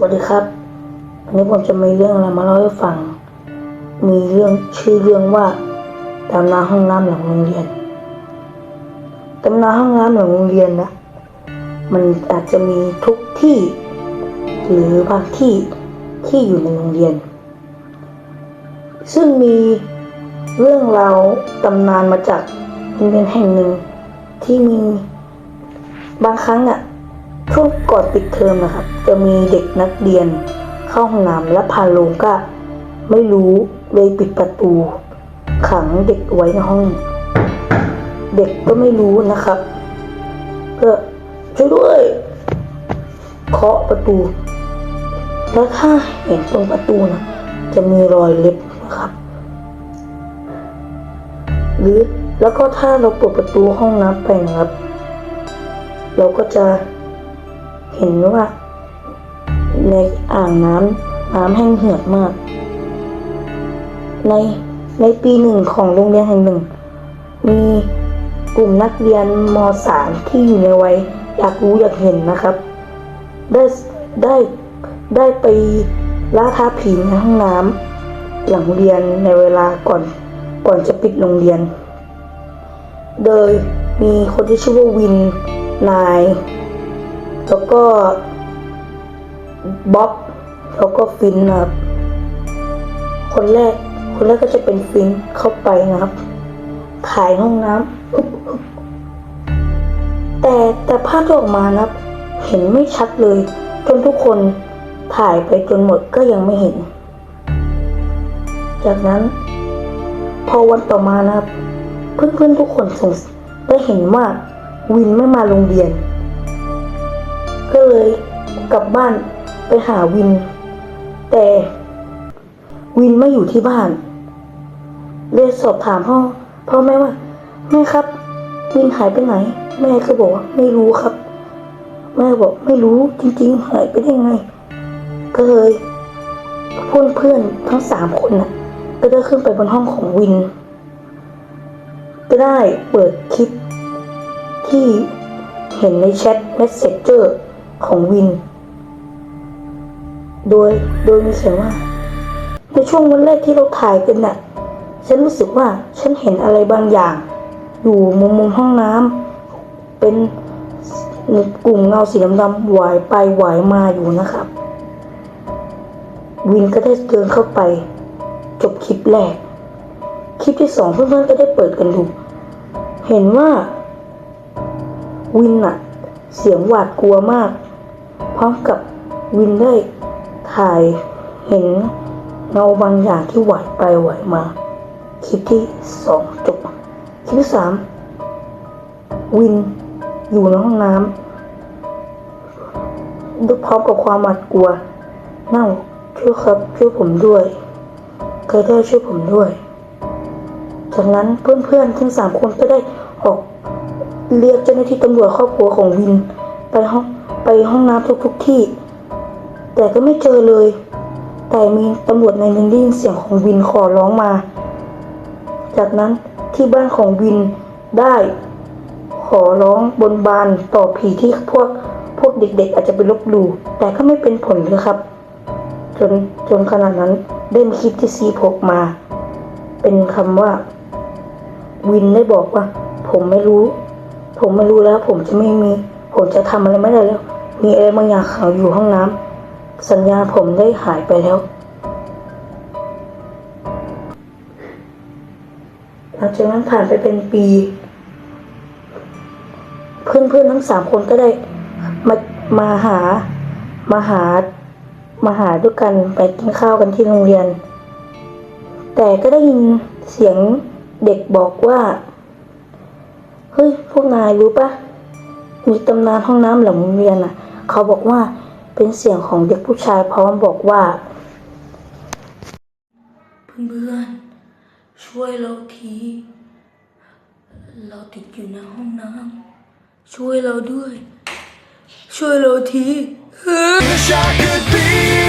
สวัสดีครับวันนี้ผมจะมีเรื่องอะไรมาเล่าให้ฟัง มีเรื่องชื่อเรื่องว่าตำนานห้องน้ำหลังโรงเรียนตำนานห้องน้ำหลังโรงเรียนนะ มันอาจจะมีทุกที่ หรือบางที่ที่อยู่ในโรงเรียน ซึ่งมีเรื่องราวตำนานมาจากโรงเรียนแห่งหนึ่งที่มีบางครั้งอะ ช่วงก่อนปิดเทอมนะครับ จะมีเด็กนักเรียนเข้าห้องน้ำและพาลงก็ไม่รู้เลยปิดประตู ขังเด็กไว้ในห้อง เด็กก็ไม่รู้นะครับก็ช่วยด้วยเคาะประตู แล้วถ้าเห็นตรงประตูนะจะมีรอยเล็บนะครับ หรือแล้วก็ถ้าเราเปิดประตูห้องน้ำไปนะครับ เราก็จะ เห็นว่าในอ่างน้ำน้ำแห้งเหือดมาก ในในปีหนึ่งของโรงเรียนแห่งหนึ่ง มีกลุ่มนักเรียนม .3 ที่อยู่ในวัยอยากรู้อยากเห็นนะครับ ได้ได้ได้ไปล่าท้าผีในห้องน้ำหลังเรียนในเวลาก่อนก่อนจะปิดโรงเรียน โดยมีคนที่ชื่อว่าวินนาย แล้วก็บ๊อบแล้วก็ฟินนะครับ คนแรก คนแรกก็จะเป็นฟินเข้าไปนะครับ ถ่ายห้องน้ำแต่แต่ภาพที่ออกมานะครับ เห็นไม่ชัดเลย จนทุกคนถ่ายไปจนหมดก็ยังไม่เห็น จากนั้น พอวันต่อมานะครับ เพื่อนๆทุกคนสงได้เห็นว่าวินไม่มาโรงเรียน ก็เลยกลับบ้านไปหาวิน แต่วินไม่อยู่ที่บ้านเลยสอบถามพ่อพ่อแม่ว่าแม่ครับ วินหายไปไหน แม่ก็บอกว่าไม่รู้ครับ แม่บอกไม่รู้จริง ๆ หายไปได้ไง ก็เลยเพื่อนเพื่อนๆทั้งสามคนน่ะก็ได้ขึ้นไปบนห้องของวิน ก็ได้เปิดคลิปที่เห็นในแชท Messenger ของวิน โดยโดยมีเขียนว่า ในช่วงวันแรกที่เราถ่ายกันน่ะ ฉันรู้สึกว่าฉันเห็นอะไรบางอย่าง อยู่มุมมุมห้องน้ำเป็นกลุ่มเงาสีดำๆไหวไปไหวมาอยู่นะครับ วินก็ได้เดินเข้าไป จบคลิปแรก คลิปที่สองเพื่อนๆก็ได้เปิดกันดู เห็นว่า วินอะเสียงหวาดกลัวมาก พร้อมกับวินได้ถ่ายเห็นเงาบางอย่างที่ไหวไปไหวมา คลิปที่สองจบ คลิปที่สามวินอยู่ในห้องน้ำด้วยพร้อมกับความหวาดกลัวนั่งช่วยครับช่วยผมด้วยใครได้ช่วยผมด้วย จากนั้นเพื่อนๆทั้งสามคนก็ได้ออกเรียกเจ้าหน้าที่ตำรวจครอบครัวของวิน ไปห้อง ไปห้องน้ำทุกๆที่ แต่ก็ไม่เจอเลย แต่มีตำรวจในหนึ่งได้ยินเสียงของวินขอร้องมา จากนั้นที่บ้านของวินได้ขอร้องบนบานต่อผีที่พวกพวกเด็กๆ อาจจะไปลบหลู่แต่ก็ไม่เป็นผลเลยครับ จนจนขนาดนั้นได้มีคลิปที่ซีพกมา เป็นคำว่า วินได้บอกว่า ผมไม่รู้ ผมไม่รู้แล้ว ผมจะไม่มี ผมจะทำอะไรไม่ได้แล้ว มีอะไรบางอย่างขังอยู่ห้องน้ำสัญญาผมได้หายไปแล้วหลังจากนั้นผ่านไปเป็นปี เพื่อนๆทั้งสามคนก็ได้มามาหามาหามาหาด้วยกันไปกินข้าวกันที่โรงเรียน แต่ก็ได้ยินเสียงเด็กบอกว่าเฮ้ยพวกนายรู้ปะมีตำนานห้องน้ำหลังโรงเรียนอะ เขาบอกว่าเป็นเสียงของเด็กผู้ชายพร้อมบอกว่า เพื่อนๆช่วยเราที เราติดอยู่ในห้องน้ำช่วยเราด้วย ช่วยเราที Wish I could